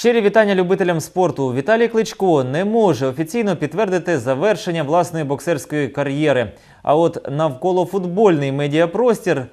Щирі вітання любителям спорту. Віталій Кличко не може офіційно підтвердити завершення власної боксерської кар'єри. А от навколофутбольний медіапростір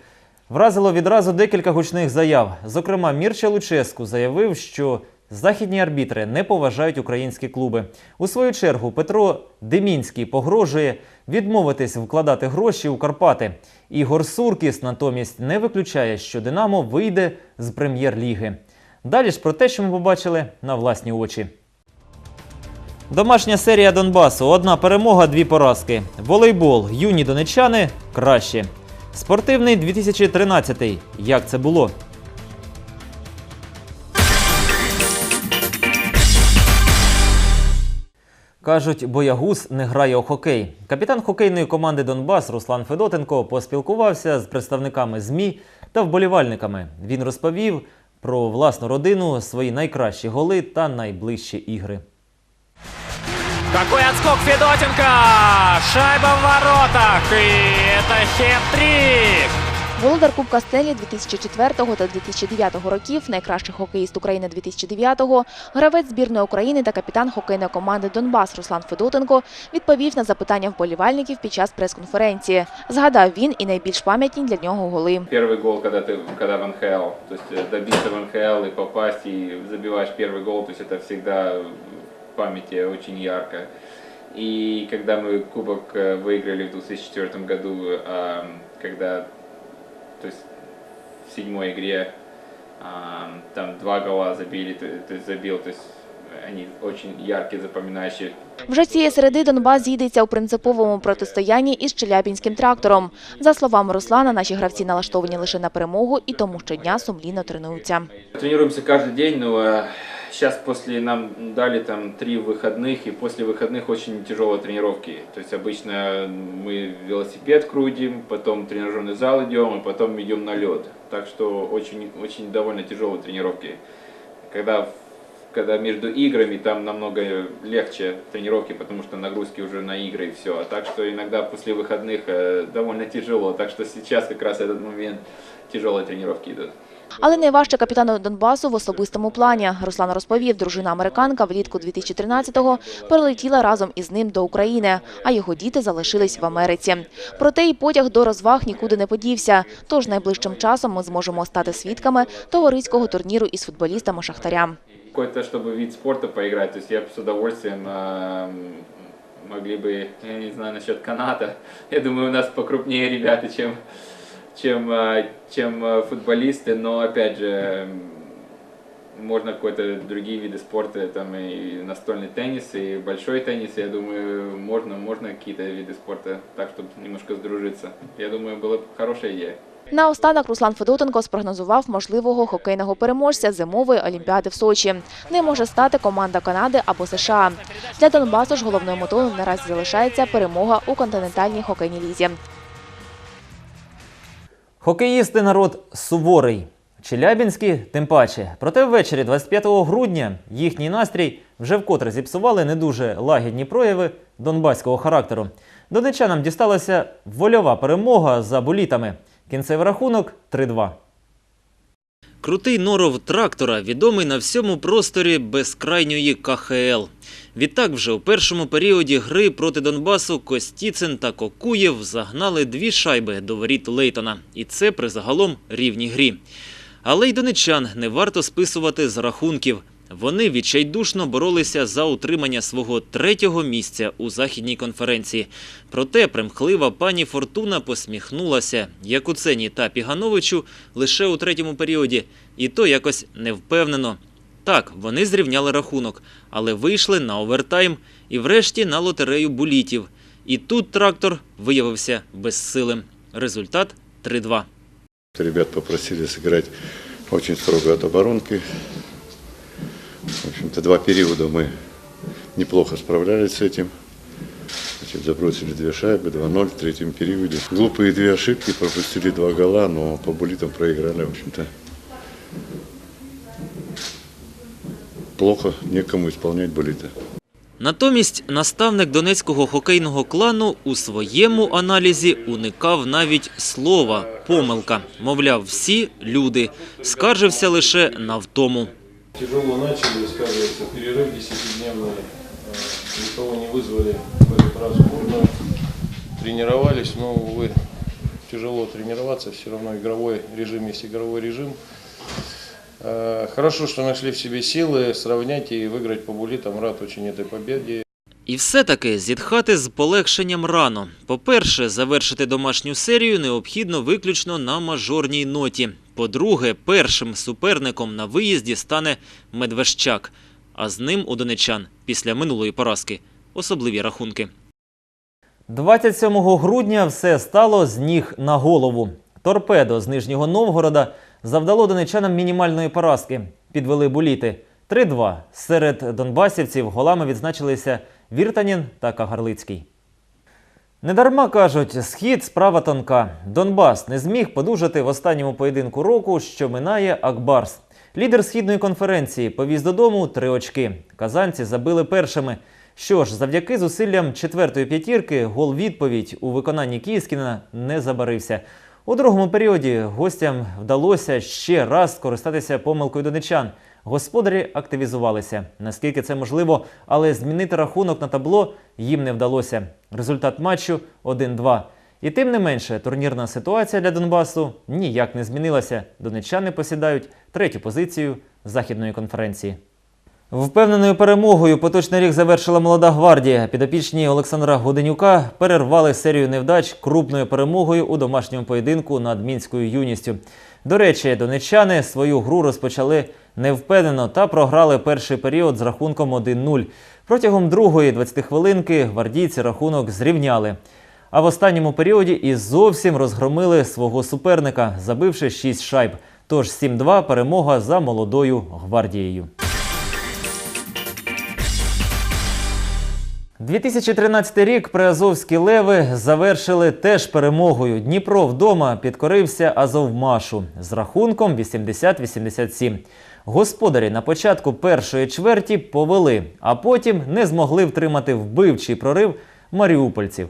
вразило відразу декілька гучних заяв. Зокрема, Мірча Луческу заявив, що західні арбітри не поважають українські клуби. У свою чергу Петро Демінський погрожує відмовитись вкладати гроші у Карпати. Ігор Суркіс натомість не виключає, що Динамо вийде з прем'єр-ліги. Далі ж про те, що ми побачили на власні очі. Домашня серія Донбасу. Одна перемога, дві поразки. Волейбол. Юні донечани краще. Спортивний 2013. Як це було? Кажуть, боягуз не грає у хокей. Капітан хокейної команди Донбас Руслан Федотенко поспілкувався з представниками ЗМІ та вболівальниками. Він розповів про власну родину, свої найкращі голи та найближчі ігри. Какой отскок Федотенко! Шайба в воротах! И это хет-трик! Володар Кубка Стелі 2004 та 2009 років, найкращий хокеїст України 2009-го, гравець збірної України та капітан хокейної команди Донбас Руслан Федотенко відповів на запитання вболівальників під час прес-конференції. Згадав він і найбільш пам'ятні для нього голи. Первый гол, когда ты когда в НХЛ, то есть э, добиться в НХЛ и попасть, и забиваешь первый гол, то есть это всегда в памяти очень ярко. И когда мы кубок э, выиграли в 2004 году, ам, когда, то есть в седьмой игре, там два гола забили, то, то есть забил, то есть они очень яркие, запоминающие. Вже цієї середи Донбас зійдеться у принциповому протистоянні із Челябінським трактором. За словами Руслана, наші гравці налаштовані лише на перемогу і тому щодня сумлінно тренуються. Тренируемся каждый день, но сейчас после нам дали там три выходных, и после выходных очень тяжелые тренировки. То есть обычно мы велосипед крутим, потом в тренажерный зал идем, и потом идем на лед. Так что очень, очень довольно тяжелые тренировки. Когда, когда между играми там намного легче тренировки, потому что нагрузки уже на игры и все. А так что иногда после выходных э, довольно тяжело. Так что сейчас как раз этот момент тяжелые тренировки идут. Але найважче капітану Донбасу в особистому плані. Руслан розповів, дружина американка влітку 2013-го перелетіла разом із ним до України, а його діти залишились в Америці. Проте і потяг до розваг нікуди не подівся. Тож найближчим часом ми зможемо стати свідками товариського турніру із футболістами Шахтаря. какой-то, чтобы вид спорта поиграть, то есть я бы с удовольствием эм, могли бы, я не знаю насчет каната, я думаю, у нас покрупнее ребята, чем, чем, э, чем э, футболисты, но опять же, эм, можно какой-то другие виды спорта, там и настольный теннис, и большой теннис, я думаю, можно, можно какие-то виды спорта так, чтобы немножко сдружиться. Я думаю, была бы хорошая идея. Наостанок Руслан Федотенко спрогнозував можливого хокейного переможця зимової олімпіади в Сочі. Ним може стати команда Канади або США. Для Донбасу ж головною метою наразі залишається перемога у континентальній хокейній лізі. Хокеїсти народ суворий. Челябінські тим паче. Проте ввечері 25 грудня їхній настрій вже вкотре зіпсували не дуже лагідні прояви донбаського характеру. Донечанам дісталася вольова перемога за болітами. Кінцевий рахунок 3-2. Крутий норов трактора відомий на всьому просторі безкрайньої КХЛ. Відтак вже у першому періоді гри проти Донбасу Костіцин та Кокуєв загнали дві шайби до воріт Лейтона. І це при загалом рівній грі. Але й донечан не варто списувати з рахунків. Вони відчайдушно боролися за утримання свого третього місця у західній конференції. Проте примхлива пані Фортуна посміхнулася Якуцені та Пігановичу лише у третьому періоді, і то якось невпевнено. Так, вони зрівняли рахунок, але вийшли на овертайм і врешті на лотерею булітів. І тут трактор виявився безсилим. Результат 3-2. Ребят попросили сыграть очень строго от оборонки. В общем-то, два периода мы неплохо справлялись с этим. Значит, забросили две шайбы, 2-0 в третьем периоде. Глупые две ошибки, пропустили два гола, но по булитам проиграли, в общем-то. Плохо, некому исполнять булиты. Натомість наставник донецького хокейного клану у своєму аналізі уникав навіть слова помилка. Мовляв, всі люди скаржився лише на втому. Тяжело начали, сказывается перерыв десятидневный. Э, Никого не вызвали в этот раз в сборную. Тренировались, но, увы, тяжело тренироваться. Все равно игровой режим есть игровой режим. Э, Хорошо, что нашли в себе силы сравнять и выиграть по булитам. Рад очень этой победе. І все-таки зітхати з полегшенням рано. По-перше, завершити домашню серію необхідно виключно на мажорній ноті. По-друге, першим суперником на виїзді стане Медвещак, а з ним у донечан після минулої поразки особливі рахунки. 27 грудня все стало з ніг на голову. Торпедо з Нижнього Новгорода завдало донечанам мінімальної поразки. Підвели буліти 3-2. Серед донбасівців голами відзначилися Віртанін та Кагарлицький. Недарма кажуть, схід справа тонка. Донбас не зміг подужати в останньому поєдинку року, що минає Акбарс. Лідер східної конференції повіз додому три очки. Казанці забили першими. Що ж, завдяки зусиллям четвертої п'ятірки гол відповідь у виконанні Київськіна не забарився. У другому періоді гостям вдалося ще раз скористатися помилкою донечан. Господарі активізувалися. Наскільки це можливо, але змінити рахунок на табло їм не вдалося. Результат матчу 1-2. І тим не менше, турнірна ситуація для Донбасу ніяк не змінилася. Донеччани посідають третю позицію західної конференції. Впевненою перемогою поточний рік завершила молода гвардія. Підопічні Олександра Годенюка перервали серію невдач крупною перемогою у домашньому поєдинку над мінською юністю. До речі, донеччани свою гру розпочали невпевнено та програли перший період з рахунком 1-0. Протягом другої 20 хвилинки гвардійці рахунок зрівняли. А в останньому періоді і зовсім розгромили свого суперника, забивши 6 шайб. Тож 7-2 перемога за молодою гвардією. 2013 рік приазовські леви завершили теж перемогою. Дніпро вдома підкорився Азовмашу з рахунком 80-87. Господарі на початку першої чверті повели, а потім не змогли втримати вбивчий прорив маріупольців.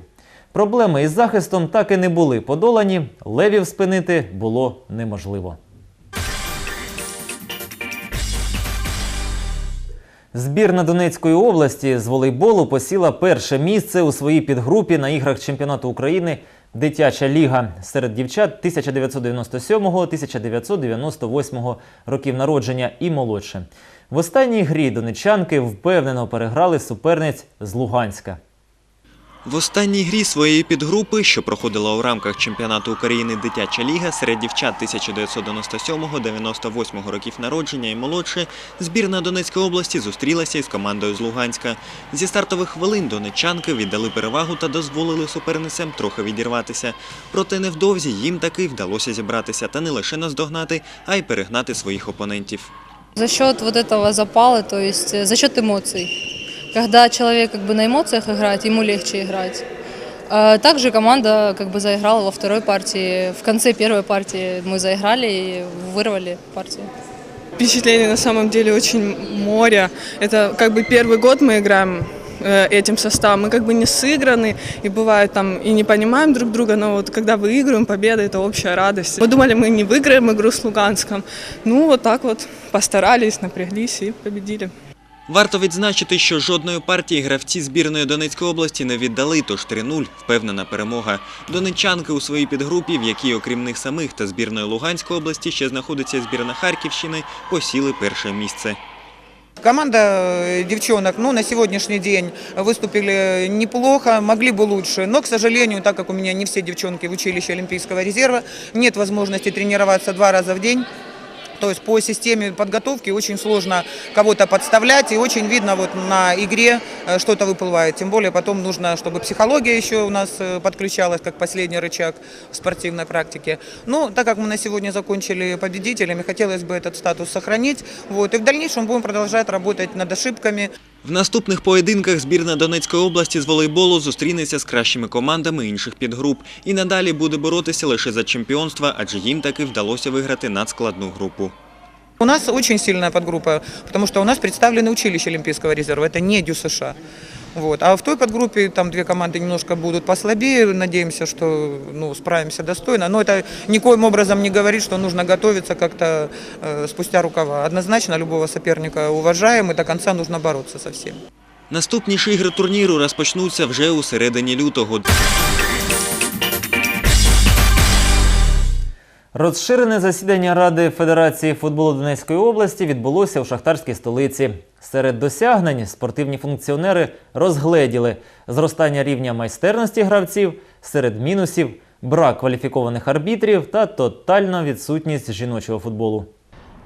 Проблеми із захистом так і не були подолані. Левів спинити було неможливо. Збірна Донецької області з волейболу посіла перше місце у своїй підгрупі на іграх чемпіонату України Дитяча ліга серед дівчат 1997-1998 років народження і молодше. В останній грі донечанки впевнено переграли суперниць з Луганська. В останній грі своєї підгрупи, що проходила у рамках чемпіонату України Дитяча ліга серед дівчат 1997-98 років народження і молодше, збірна Донецької області зустрілася із командою з Луганська. Зі стартових хвилин донеччанки віддали перевагу та дозволили суперницям трохи відірватися. Проте невдовзі їм таки вдалося зібратися та не лише наздогнати, а й перегнати своїх опонентів. За счет вот этого запала, то есть э, за счет эмоций. Когда человек как бы на эмоциях играет, ему легче играть. А Также команда как бы заиграла во второй партии. В конце первой партии мы заиграли и вырвали партию. Впечатлений на самом деле очень море. Это как бы первый год мы играем э, этим составом. Мы как бы не сыграны, и бывает там и не понимаем друг друга, но вот когда выигрываем, победа – это общая радость. Мы думали, мы не выиграем игру с Луганском. Ну, вот так вот постарались, напряглись и победили. Варто відзначити, що жодної партії гравці збірної Донецької області не віддали, тож 3-0 – впевнена перемога. Донеччанки у своїй підгрупі, в якій окрім них самих та збірної Луганської області ще знаходиться збірна Харківщини, посіли перше місце. Команда э, девчонок ну, на сегодняшний день выступили неплохо, могли бы лучше. Но, к сожалению, так как у меня не все девчонки в училище Олимпийского резерва, нет возможности тренироваться два раза в день. То есть по системе подготовки очень сложно кого-то подставлять, и очень видно вот на игре э, что-то выплывает. Тем более потом нужно, чтобы психология еще у нас э, подключалась, как последний рычаг в спортивной практике. Но так как мы на сегодня закончили победителями, хотелось бы этот статус сохранить. Вот, и в дальнейшем будем продолжать работать над ошибками. В наступних поєдинках збірна Донецької області з волейболу зустрінеться з кращими командами інших підгруп і надалі буде боротися лише за чемпіонство, адже їм таки вдалося виграти надскладну групу. У нас очень сильная подгруппа, потому что у нас представлены училища Олимпийского резерва, это не ДЮСШ. Вот. А в той подгруппе там две команды немножко будут послабее. Надеемся, что ну, справимся достойно. Но это никоим образом не говорит, что нужно готовиться как-то э, спустя рукава. Однозначно любого соперника уважаем и до конца нужно бороться со всеми. Наступні ж ігри турніру розпочнуться вже у середині лютого. Розширене засідання Ради Федерації футболу Донецької області відбулося у шахтарській столиці. Серед досягнень спортивні функціонери розгледіли зростання рівня майстерності гравців, серед мінусів брак кваліфікованих арбітрів та тотальна відсутність жіночого футболу.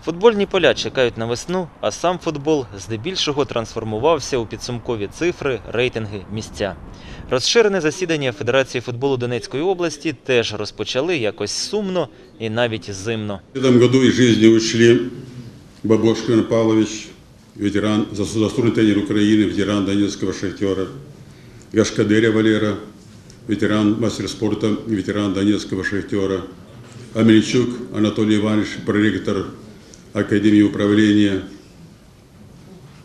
Футбольні поля чекають на весну, а сам футбол здебільшого трансформувався у підсумкові цифри, рейтинги, місця. Розширене засідання Федерації футболу Донецької області теж розпочали якось сумно і навіть зимно. В этом году из жизни ушли Бабошко Иван Павлович, ветеран, зас- заслуженный тренер Украины, ветеран Донецкого шахтера, Гашкадеря Валера, ветеран мастер спорта, ветеран Донецкого шахтера, Амельчук Анатолий Иванович, проректор Академии управления,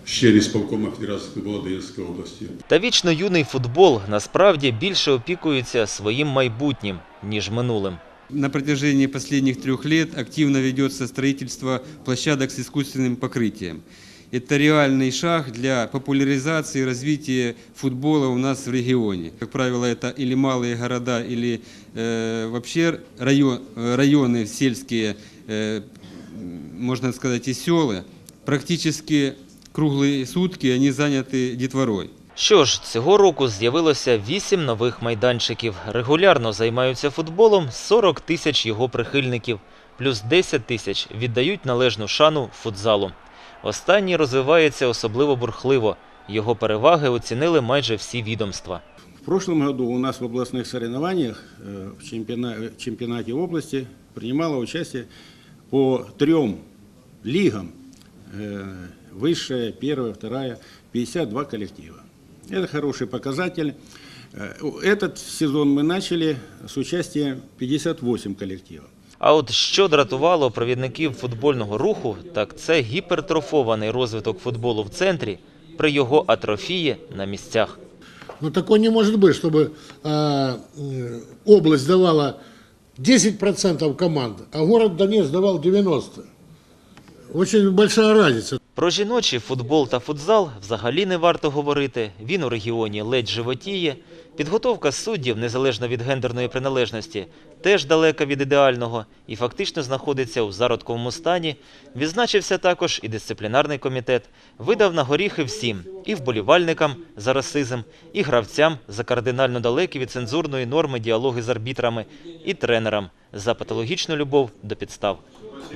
член исполкома Федерации футбола Донецкой области. Та вічно юний футбол насправді більше опікується своїм майбутнім, ніж минулим. На протяжении последних трех лет активно ведется строительство площадок с искусственным покрытием. Это реальный шаг для популяризации и развития футбола у нас в регионе. Как правило, это или малые города, или э, вообще район, э, районы сельские, э, м, можно сказать, и села. Практически круглые сутки они заняты детворой. Що ж, цього року з'явилося вісім нових майданчиків. Регулярно займаються футболом 40 тисяч його прихильників, плюс 10 тисяч віддають належну шану футзалу. Останній розвивається особливо бурхливо. Його переваги оцінили майже всі відомства. В прошлом году у нас в областных соревнованиях э, в чемпиона- в чемпионате области принимало участие по трем лигам, э, высшая, первая, вторая, 52 коллектива. Это хороший показатель. Э, Этот сезон мы начали с участия 58 коллективов. А от що дратувало провідників футбольного руху, так це гіпертрофований розвиток футболу в центрі при його атрофії на місцях. Но такое не может быть, чтобы э, э, область давала 10% команд, а город Донецк давал 90%. Очень большая разница. Про жіночий футбол та футзал взагалі не варто говорити. Він у регіоні ледь животіє. Підготовка суддів, незалежно від гендерної приналежності, теж далека від ідеального і фактично знаходиться у зародковому стані. Відзначився також і дисциплінарний комітет. Видав на горіхи всім і вболівальникам за расизм, і гравцям за кардинально далекі від цензурної норми діалоги з арбітрами, і тренерам за патологічну любов до підстав.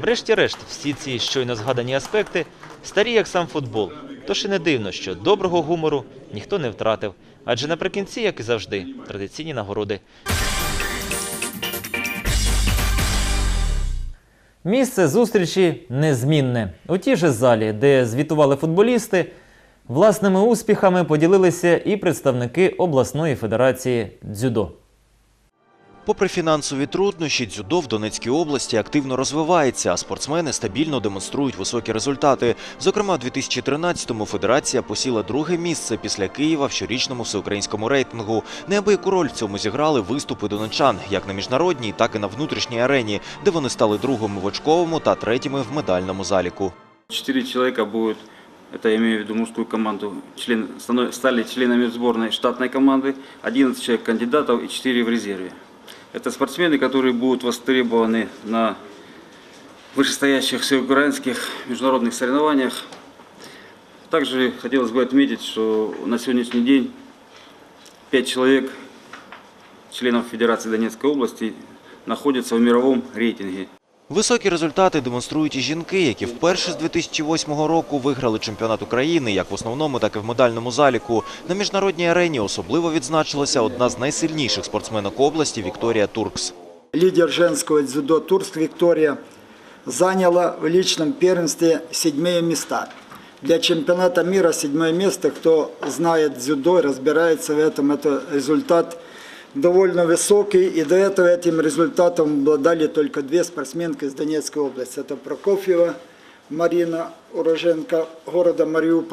Врешті-решт, всі ці щойно згадані аспекти старі як сам футбол. Тож і не дивно, що доброго гумору ніхто не втратив. Адже наприкінці, як і завжди, традиційні нагороди. Місце зустрічі незмінне. У тій же залі, де звітували футболісти, власними успіхами поділилися і представники обласної федерації дзюдо. Попри фінансові труднощі, дзюдо в Донецькій області активно розвивається, а спортсмени стабільно демонструють високі результати. Зокрема, у 2013-му федерація посіла друге місце після Києва в щорічному всеукраїнському рейтингу. Неабияку роль в цьому зіграли виступи донечан як на міжнародній, так і на внутрішній арені, де вони стали другими в очковому та третіми в медальному заліку. Четыре человека будут, это я имею в виду мужскую команду, член, станов- стали членами сборной штатной команды, 11 человек кандидатов и 4 в резерве. Это спортсмены, которые будут востребованы на вышестоящих всеукраинских международных соревнованиях. Также хотелось бы отметить, что на сегодняшний день 5 человек, членов Федерации Донецкой области, находятся в мировом рейтинге. Високі результати демонструють і жінки, які вперше з 2008 року виграли чемпіонат України як в основному, так і в медальному заліку. На міжнародній арені особливо відзначилася одна з найсильніших спортсменок області Вікторія Туркс. Лидер женского дзюдо Турск Виктория заняла в личном первенстве седьмые места. Для чемпионата мира седьмое место, кто знает дзюдо и разбирается в этом, это результат довольно высокий. И до этого этим результатом обладали только две спортсменки из Донецкой области. Это Прокофьева Марина, уроженка города Мариуполь.